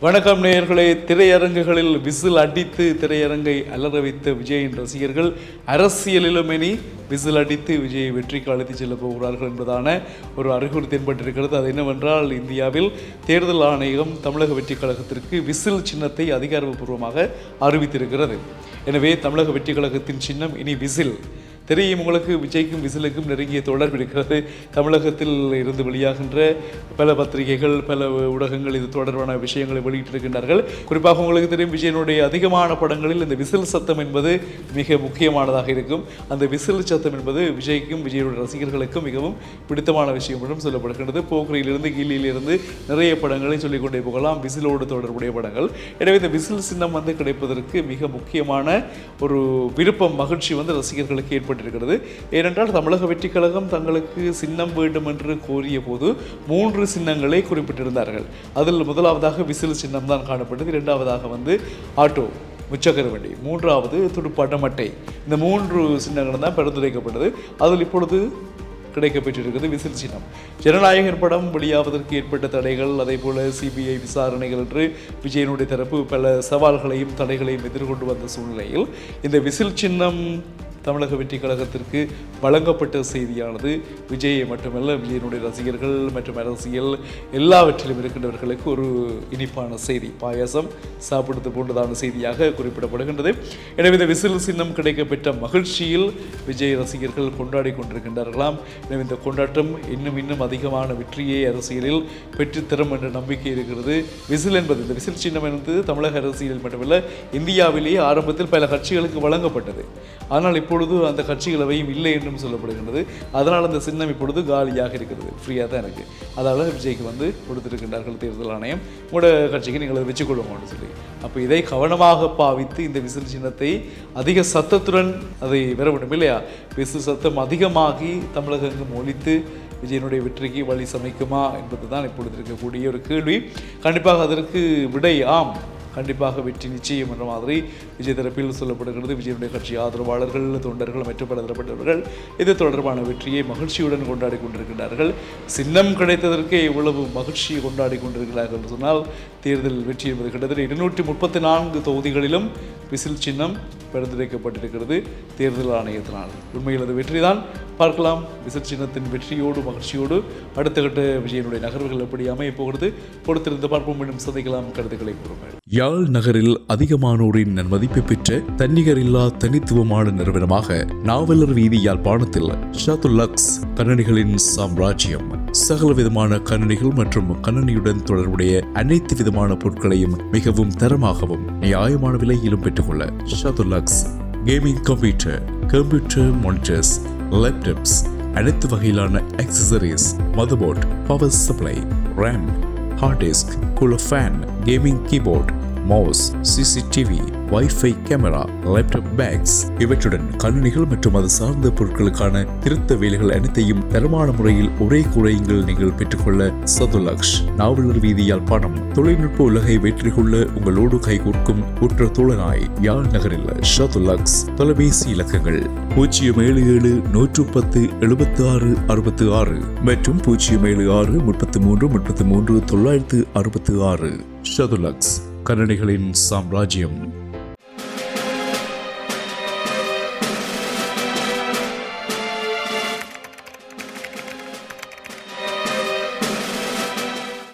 வணக்கம் நேயர்களே. திரையரங்குகளில் விசில் அடித்து திரையரங்கை அலற வைத்த விஜயின் ரசிகர்கள் அரசியலிலும் இனி விசில் அடித்து விஜயை வெற்றிக்கு அழைத்துச் செல்ல போகிறார்கள் என்பதான ஒரு அறிகுறி தென்பட்டிருக்கிறது. அது என்னவென்றால் இந்தியாவில் தேர்தல் ஆணையம் தமிழக வெற்றிக் கழகத்திற்கு விசில் சின்னத்தை அதிகாரப்பூர்வமாக அறிவித்திருக்கிறது. எனவே தமிழக வெற்றிக் கழகத்தின் சின்னம் இனி விசில். தெரியும் உங்களுக்கு விஜய்க்கும் விசிலுக்கும் நெருங்கிய தொடர்பு இருக்கிறது. தமிழகத்தில் இருந்து வெளியாகின்ற பல பத்திரிகைகள் பல ஊடகங்கள் இது தொடர்பான விஷயங்களை வெளியிட்டிருக்கின்றார்கள். குறிப்பாக உங்களுக்கு தெரியும் விஜயனுடைய அதிகமான படங்களில் இந்த விசில் சத்தம் என்பது மிக முக்கியமானதாக இருக்கும். அந்த விசில் சத்தம் என்பது விஜய்க்கும் விஜயனுடைய ரசிகர்களுக்கும் மிகவும் பிடித்தமான விஷயம் என்றும் சொல்லப்படுகின்றது. போக்குரியிலிருந்து கீழியிலிருந்து நிறைய படங்களை சொல்லிக்கொண்டே போகலாம். விசிலோடு தொடர்புடைய படங்கள். எனவே இந்த விசில் சின்னம் வந்து கிடைப்பதற்கு மிக முக்கியமான ஒரு விருப்பம் மகிழ்ச்சி வந்து ரசிகர்களுக்கு ஏற்பட்டிருக்கிறது. ஏனென்றால் தமிழக வெற்றி கழகம் தங்களுக்கு சின்னம் வேண்டும் என்று கோரிய போது மூன்று சின்னங்களை குறிப்பிட்டிருந்தார்கள். அதில் முதலாவதாக விசில் சின்னம் தான் காணப்பட்டது. இரண்டாவதாக வந்து ஆட்டோ முச்சக்கர வண்டி மூன்றாவது துடுப்பாட்ட மட்டை இந்த மூன்று சின்னங்கள் தான் பரிந்துரைக்கப்பட்டது. அதில் இப்பொழுது கிடைக்கப்பெற்றிருக்கிறது விசில் சின்னம். ஜனநாயகர் படம் வெளியாவதற்கு ஏற்பட்ட தடைகள் அதே போல சிபிஐ விசாரணைகள் என்று விஜயனுடைய தரப்பு பல சவால்களையும் தடைகளையும் எதிர்கொண்டு வந்த சூழ்நிலையில் இந்த விசில் சின்னம் தமிழக வெற்றி கழகத்திற்கு வழங்கப்பட்ட செய்தியானது விஜயை மட்டுமல்ல விஜயனுடைய ரசிகர்கள் மற்றும் அரசியல் எல்லாவற்றிலும் இருக்கின்றவர்களுக்கு ஒரு இனிப்பான செய்தி. பாயாசம் சாப்பிடுவது போன்றதான செய்தியாக குறிப்பிடப்படுகின்றது. எனவே இந்த விசில் சின்னம் கிடைக்கப்பெற்ற மகிழ்ச்சியில் விஜய் ரசிகர்கள் கொண்டாடி கொண்டிருக்கின்றார்களாம். எனவே இந்த கொண்டாட்டம் இன்னும் இன்னும் அதிகமான வெற்றியை அரசியலில் பெற்றுத்தரும் என்ற நம்பிக்கை இருக்கிறது. விசில் என்பது இந்த விசில் சின்னம் என்பது தமிழக அரசியலில் மட்டுமல்ல இந்தியாவிலேயே ஆரம்பத்தில் பல கட்சிகளுக்கு வழங்கப்பட்டது. ஆனால் இப்பொழுது அந்த கட்சிகளவையும் இல்லை என்றும் சொல்லப்படுகின்றது. அதனால் அந்த சின்னம் இப்பொழுது காலியாக இருக்கிறது. ஃப்ரீயாக தான் இருக்குது அதால் விஜய்க்கு வந்து கொடுத்துருக்கின்றார்கள் தேர்தல் ஆணையம். உங்களோட கட்சிக்கு நீங்கள் அதை வச்சுக்கொள்ளுங்கன்னு சொல்லி. அப்போ இதை கவனமாக பாவித்து இந்த விசில் சின்னத்தை அதிக சத்தத்துடன் அதை பெற வேண்டும் இல்லையா? விசில் சத்தம் அதிகமாகி தமிழகங்கும் ஒழித்து விஜயனுடைய வெற்றிக்கு வழி சமைக்குமா என்பது தான் இப்பொழுது இருக்கக்கூடிய ஒரு கேள்வி. கண்டிப்பாக அதற்கு விடை ஆம். கண்டிப்பாக வெற்றி நிச்சயம் என்ற மாதிரி விஜய் தரப்பில் சொல்லப்படுகிறது. விஜயனுடைய கட்சி ஆதரவாளர்கள் தொண்டர்கள் மற்றும் பல தரப்பட்டவர்கள் இது தொடர்பான வெற்றியை மகிழ்ச்சியுடன் கொண்டாடி கொண்டிருக்கிறார்கள். சின்னம் கிடைத்ததற்கே இவ்வளவு மகிழ்ச்சியை கொண்டாடி கொண்டிருக்கிறார்கள் என்று சொன்னால் தேர்தல் வெற்றி என்பது கிட்டத்தட்ட இருநூற்றி முப்பத்தி நான்கு தொகுதிகளிலும் விசில் சின்னம் பரிந்துரைக்கப்பட்டிருக்கிறது தேர்தல் ஆணையத்தினால். உண்மையில் அது வெற்றிதான். பார்க்கலாம். விசில் சின்னத்தின் வெற்றியோடு மகிழ்ச்சியோடு அடுத்த கட்ட விஜயனுடைய நகர்வுகள் எப்படி அமைய போகிறது? பொறுத்திருந்து பார்ப்போம். மீண்டும் சந்திக்கலாம். கருத்துக்களை கூறுங்கள். யாழ் நகரில் அதிகமானோரின் நன்மதிப்பை பெற்ற தன்னிகரில்லா தனித்துவமான நிறுவனமாக நாவலர் வீதி யாழ்ப்பாணத்தில் ஷாத்துல்லக்ஸ் கணனிகளின் சாம்ராஜ்யம். சகல விதமான கணனிகள் மற்றும் கணனியுடன் தொடர்புடைய அனைத்து விதமான பொருட்களையும் மிகவும் தரமாகவும் நியாயமான விலையிலும் பெற்றுக்கொள்ள ஷாத்துல்லக்ஸ் gaming computer computer monitors laptops அனைத்து வகையிலான accessories motherboard power supply RAM hard disk cooler fan gaming keyboard mouse CCTV wifi camera laptop bags இவற்றுடன் கணினிகள் மற்றும் அது சார்ந்த பொருட்களுக்கான திருத்த வேலைகள் அனைத்தையும் தரமான முறையில் ஒரே குறையங்கள் நீங்கள் பெற்றுக்கொள்ள சதுலக்ஷ். நாவலர் வீதியால் பணம் தொழில்நுட்ப உலகை வெற்றி கொள்ள உங்களோடு கைகோர்க்கும் உற்ற தோழனாய் யாழ் நகரில் ஷதுலக்ஸ் தொலைபேசி இலக்கங்கள் பூஜ்ஜியம் ஏழு ஏழு நூற்று பத்து எழுபத்தி ஆறு அறுபத்தி ஆறு மற்றும் பூஜ்ஜியம் ஏழு ஆறு முப்பத்தி மூன்று முப்பத்தி மூன்று தொள்ளாயிரத்து அறுபத்தி ஆறு ஷதுலக்ஸ் கன்னடிகளின் சாம்ராஜ்யம்.